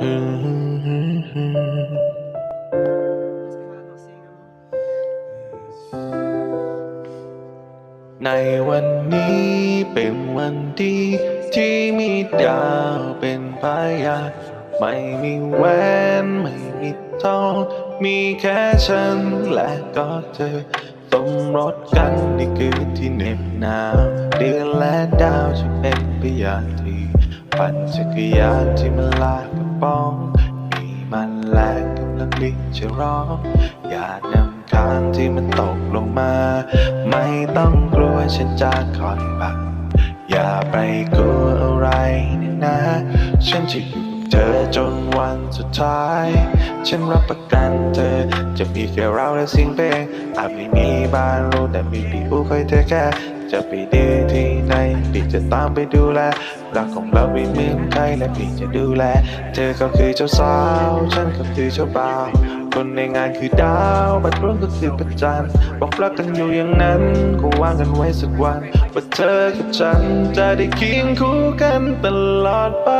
ในวันนี้เป็นวันดีที่มีดาวเป็นพยานไม่มีแหวนไม่มีทองมีแค่ฉันและก็เธอสมรสกันในคืนที่เหน็บหนาวเดือนและดาวจะเป็นพยานที่ปั่นจักรยานที่มันลาก ป๋องมีมันแลกกำลังดิ้นจะร้องอย่านำค้างที่มันตกลงมา ไม่ต้องกลัวฉันจะคอยบังอย่าไปกลัวอะไรนะฉันจะอยู่กับเธอจนวันสุดท้าย ฉันรับประกันเธอ จะมีแค่เราและสิ่งเพลงอาจไม่มีบ้านรู้แต่มีพี่ผู้คอยเธอแค่ จะไปดีที่ ตามไปดูแลรักของเราไม่มีใครและพี่จะดูแล เธอก็คือเจ้าสาว ฉันก็คือเจ้าบ่าว คนในงานคือดาวบัตรุ่งก็คือประจันบอกรักกันอยู่อย่างนั้นก็วางกันไว้สักวันว่าเธอกับฉันจะได้เคียงคู่กันตลอดไป